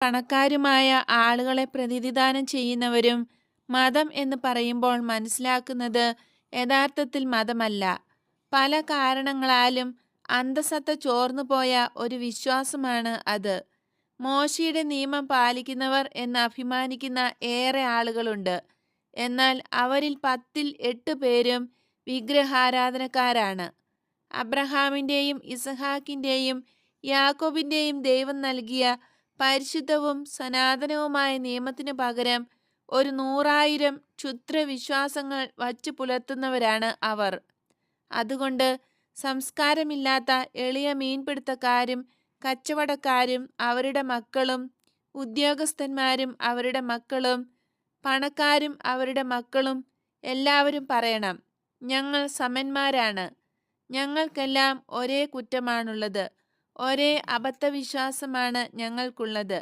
പണക്കാരുമായ ആളുകളെ പ്രതിനിധാനം ചെയ്യുന്നവരും മതം എന്ന് പറയുമ്പോൾ മനസ്സിലാക്കുന്നത് യഥാർത്ഥത്തിൽ മതമല്ല. പല കാരണങ്ങളാലും അന്തസത്ത ചോർന്നുപോയ ഒരു വിശ്വാസമാണ് അത്. മോശയുടെ നിയമം പാലിക്കുന്നവർ എന്ന് അഭിമാനിക്കുന്ന ഏറെ ആളുകളുണ്ട്. എന്നാൽ അവരിൽ പത്തിൽ എട്ട് പേരും വിഗ്രഹാരാധനക്കാരാണ്. അബ്രഹാമിന്റെയും ഇസഹാക്കിന്റെയും യാക്കോബിന്റെയും ദൈവം നൽകിയ പരിശുദ്ധവും സനാതനവുമായ നിയമത്തിനു പകരം ഒരു നൂറായിരം ക്ഷുദ്ര വിശ്വാസങ്ങൾ വച്ചു പുലർത്തുന്നവരാണ് അവർ. അതുകൊണ്ട് സംസ്കാരമില്ലാത്ത എളിയ മീൻപിടുത്തക്കാരും കച്ചവടക്കാരും അവരുടെ മക്കളും ഉദ്യോഗസ്ഥന്മാരും അവരുടെ മക്കളും പണക്കാരും അവരുടെ മക്കളും എല്ലാവരും പറയണം ഞങ്ങൾ സമന്മാരാണ്. ഞങ്ങൾക്കെല്ലാം ഒരേ കുറ്റമാണുള്ളത്. ഒരേ അബദ്ധവിശ്വാസമാണ് ഞങ്ങൾക്കുള്ളത്